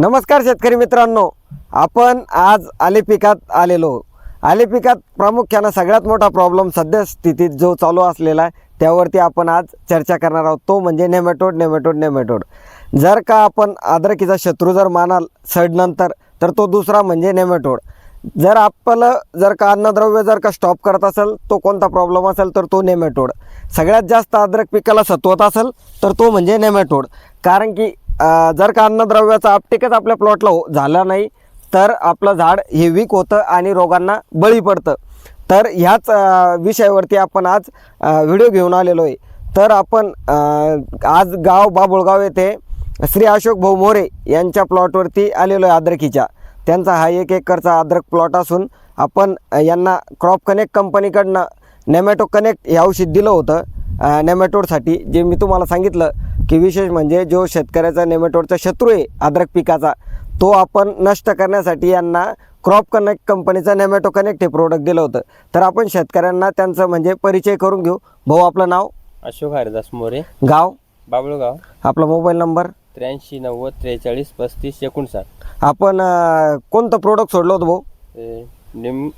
नमस्कार शेतकरी मित्रांनो. आपण आज आले पिकात आलेलो. आले पिकात प्रामुख्यानं सगळ्यात मोठा प्रॉब्लेम सध्या स्थितीत जो चालू असलेला आहे त्यावरती आपण आज चर्चा करणार आहोत. तो म्हणजे नेमॅटोड नेमॅटोड नेमॅटोड. जर का आपण अद्रकीचा शत्रू जर मानाल सडनंतर तर तो दुसरा म्हणजे नेमॅटोड. जर आपलं जर का अन्नद्रव्य जर का स्टॉप करत असेल तो कोणता प्रॉब्लेम असेल तर तो नेमॅटोड. सगळ्यात जास्त अद्रक पिकाला सत्वत असेल तर तो म्हणजे नेमॅटोड. कारण की जर का अन्नद्रव्याचा अपटेकच आपल्या प्लॉटला हो झाला नाही तर आपलं झाड हे वीक होतं आणि रोगांना बळी पडतं. तर ह्याच विषयावरती आपण आज व्हिडिओ घेऊन आलेलो आहे. तर आपण आज गाव बाबुळगाव येथे श्री अशोक भाऊ मोरे यांच्या प्लॉटवरती आलेलो आहे अद्रकीच्या त्यांचा हा एक एकरचा अद्रक प्लॉट असून आपण यांना क्रॉप कनेक्ट कंपनीकडनं नेमॅटो कनेक्ट हे औषध दिलं होतं नेमॅटोडसाठी जे मी तुम्हाला सांगितलं की विशेष म्हणजे जो शेतकऱ्याचा नेमॅटोडचा शत्रू आहे अद्रक पिकाचा तो आपण नष्ट करण्यासाठी यांना क्रॉप कनेक्ट कंपनीचा नेमॅटो कनेक्ट हे प्रोडक्ट दिलं होतं. तर आपण शेतकऱ्यांना त्यांचं म्हणजे परिचय करून घेऊ. भाऊ आपलं नाव? अशोक हरिदास मोरे. गाव? बाबळगाव. आपला मोबाईल नंबर त्र्याऐंशी नव्वद त्रेचाळीस पस्तीस एकोणसाठ. आपण अ, कोणतं प्रोडक्ट सोडलं होतं भाऊ? नेम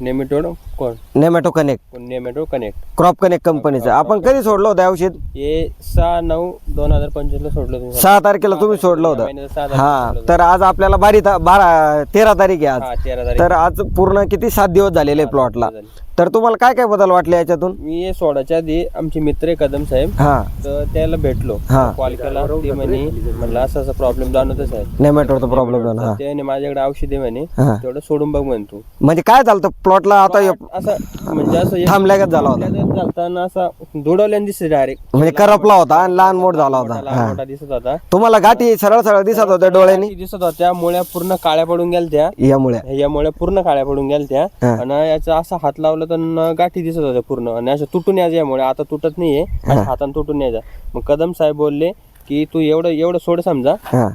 नेमेटोड कोण? Nemato connect nemato connect crop connect कंपनीचं. आपण कधी सोडलं होतं औषध? हे सहा नऊ दोन हजार पंचवीसला सोडलं तुम्ही. सहा तारखेला तुम्ही सोडलं होतं. सहा हा सोडलं तर आज आपल्याला बारी ता- बारा तेरा तारीख आहे हा आज तेरा तारीख. तर आज पूर्ण किती? सात दिवस झालेले प्लॉटला झाली. तर तुम्हाला काय काय बदल वाटले याच्यातून? मी सोडाच्या आधी आमचे मित्र आहे कदम साहेब हा. तर त्याला भेटलो. हा. कॉल केला. ते म्हणे म्हणलं असं असं प्रॉब्लेम जाणवतच आहे. नेमॅटोडचा प्रॉब्लेम झाला हा त्याने माझ्याकडे औषध म्हणे हा. तेवढं सोडून बघ म्हणतो म्हणजे काय झालं प्लॉटला आता हे असं म्हणजे असं एक- थांबल्यागत झाला होता. चालताना असा दुडवल्याने दिसत डायरेक्ट म्हणजे करपला होता आणि लहान मोठ झाला होता. हा. मोठा दिसत होता. तुम्हाला गाठी सरळ सरळ दिसत होत्या डोळ्यांनी? ती दिसत होत्या मुळ्या पूर्ण काळ्या पडून गेल्या यामुळे. त्या या मुळ्या पूर्ण काळ्या पडून गेल्या त्या हा. आणि याचा असा हात लावला तर न गाठी दिसत होत्या पूर्ण. आणि अशा तुटून यायच्या यामुळे आता तुटत नाहीये. अशा हाताने तुटून यायचा मग कदम साहेब बोलले की तू एवढं एवढं सोड समजा. हा.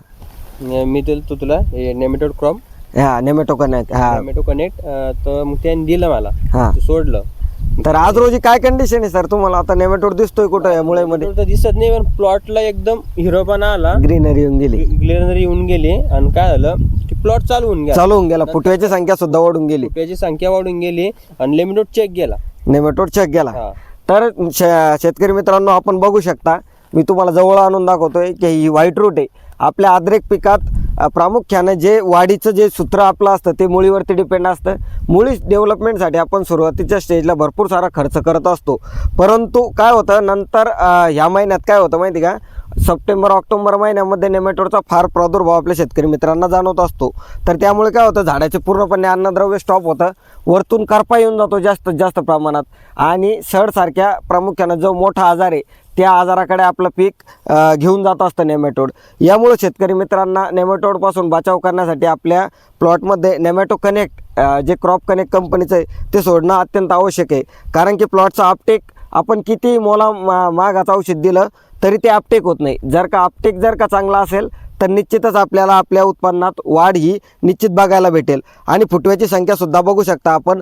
मी तुला तू तुला नेमेटोड क्रॉप हा नेमॅटो कनेक्ट हा. नेमेटो कनेक्ट तर मग त्याने दिलं मला. हा. ते सोडलं. तर आज रोजी काय कंडिशन आहे सर तुम्हाला आता नेमॅटोड दिसतोय कुठं या मुळेमध्ये तर दिसत नाही पण प्लॉटला एकदम हिरोपणा आला. ग्रीनरी येऊन गेली. ग्लेनरी येऊन गेली. आणि काय झालं की प्लॉट चालू होऊन गेला. चालू होऊन गेला. फुटव्याची संख्या सुद्धा वाढून गेली. रुपयाची संख्या वाढून गेली आणि लिमिटेड चेक गेला. नेमॅटोड चेक गेला. हा. तर शे- शेतकरी मित्रांनो आपण बघू शकता. मी तुम्हाला जवळ आणून दाखवतोय की ही व्हाईट रूट आहे. आपल्या आद्रेक पिकात प्रामुख्यानं जे वाढीचं जे सूत्र आपलं असतं ते मुळीवरती डिपेंड असतं. मुळी डेव्हलपमेंटसाठी आपण सुरुवातीच्या स्टेजला भरपूर सारा खर्च करत असतो. परंतु काय होतं नंतर ह्या महिन्यात काय होतं माहिती का? सप्टेंबर ऑक्टोबर महिन्यामध्ये नेमॅटोडचा फार प्रादुर्भाव आपल्या शेतकरी मित्रांना जाणवत असतो. तर त्यामुळे काय होतं झाडाचे पूर्णपणे अन्नद्रव्य स्टॉप होतं. वरतून करपा येऊन जातो जास्त जास्त प्रमाणात. आणि सडसारख्या प्रामुख्यानं जो मोठा आजार आहे त्या आजाराकडे आपलं पीक घेऊन जात असतं नेमॅटोड. यामुळे शेतकरी मित्रांना नेमॅटोडपासून बचाव करण्यासाठी आपल्या प्लॉटमध्ये नेमॅटो कनेक्ट जे क्रॉप कनेक्ट कंपनीचं आहे ते सोडणं अत्यंत आवश्यक आहे. कारण की प्लॉटचा अपटेक आपण किती मोला मा मागाचं औषध दिलं तरी ते अपटेक होत नाही. जर का अपटेक जर का चांगला असेल तर निश्चितच आपल्याला आपल्या उत्पन्नात वाढ ही निश्चित बघायला भेटेल. आणि फुटव्याची संख्यासुद्धा बघू शकता आपण.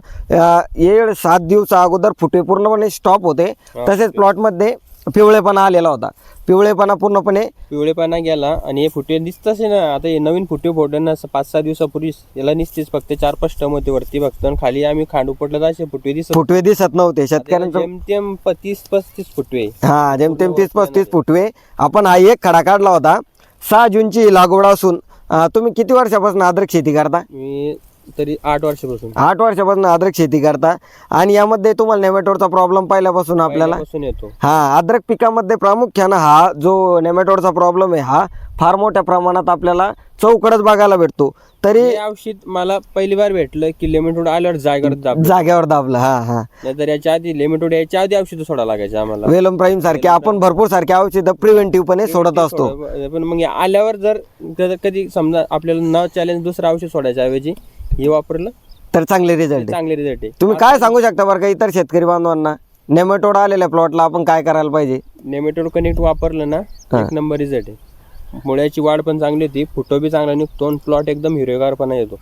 येळ सात दिवसा अगोदर फुटवे पूर्णपणे स्टॉप होते. तसेच प्लॉटमध्ये पिवळेपणा आलेला होता. पिवळेपणा पूर्णपणे पिवळेपणा गेला आणि हे फुटे दिसतच ना. आता हे नवीन फुटे फोडलं ना असं पाच सहा दिवसापूर्वी याला निसतेच फक्त चार पाच टम होते वरती फक्त आणि खाली आम्ही खांड उपटलं असे फुटवे दिसत फुटवे दिसत नव्हते. शेतकऱ्यांचं जेमतेम तीस पस्तीस फुटवे. हा जेमतेम तीस पस्तीस फुटवे. आपण हा एक खडा काढला होता. सहा जूनची लागवड असून अ, तुम्ही किती वर्षापासून अद्रक शेती करता? मी तरी आठ वर्षापासून. आठ वर्षापासून अद्रक शेती करता. आणि यामध्ये तुम्हाला नेमॅटोडचा प्रॉब्लेम पहिल्यापासून आपल्याला येतो. हा अद्रक पिकामध्ये प्रामुख्यानं हा जो नेमॅटोडचा प्रॉब्लेम आहे हा फार मोठ्या प्रमाणात आपल्याला चौकडच बघायला भेटतो. तरी हे औषध मला पहिली बार भेटलं की लेमनटोड आल्यावर जायकडे दाब जागेवर दाबलं हा हा. नाहीतर याच्या आधी लेमनटोड याच्या आधी औषध सोडा लागायचं आम्हाला. वेलम प्राईम सारखे आपण भरपूर सारखे औषधं प्रिव्हेंटिव्ह पणे सोडत असतो. पण मग आल्यावर जर कधी- कधी समजा आपल्याला न चॅलेंज दुसरं औषध सोडायच्या ऐवजी हे वापरलं तर चांगले रिझल्ट चांगले रिझल्ट आहे. तुम्ही काय सांगू शकता बरं का इतर शेतकरी बांधवांना? नेमॅटोड आलेल्या प्लॉटला आपण काय करायला पाहिजे? नेमेटोड कनेक्ट वापरलं ना एक नंबर रिझल्ट आहे. मुळ्याची वाढ पण चांगली होती फुटो बी चांगला निघतो प्लॉट एकदम हिरवेगारपणा येतो.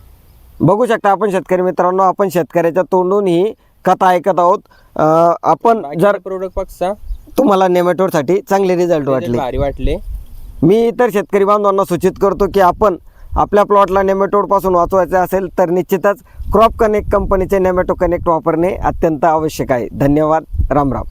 बघू शकता आपण शेतकरी मित्रांनो आपण शेतकऱ्याच्या तोंडून ही कथा ऐकत आहोत. आपण जर प्रोडक्ट पक्षा तुम्हाला नेमॅटोडसाठी चांगले रिझल्ट वाटले. भारी वाटले. मी इतर शेतकरी बांधवांना सूचित करतो की आपण आपल्या प्लॉटला नेमॅटोडपासून वाचवायचे असेल तर निश्चितच क्रॉप कनेक्ट कंपनीचे नेमॅटो कनेक्ट वापरणे अत्यंत आवश्यक आहे. धन्यवाद. राम राम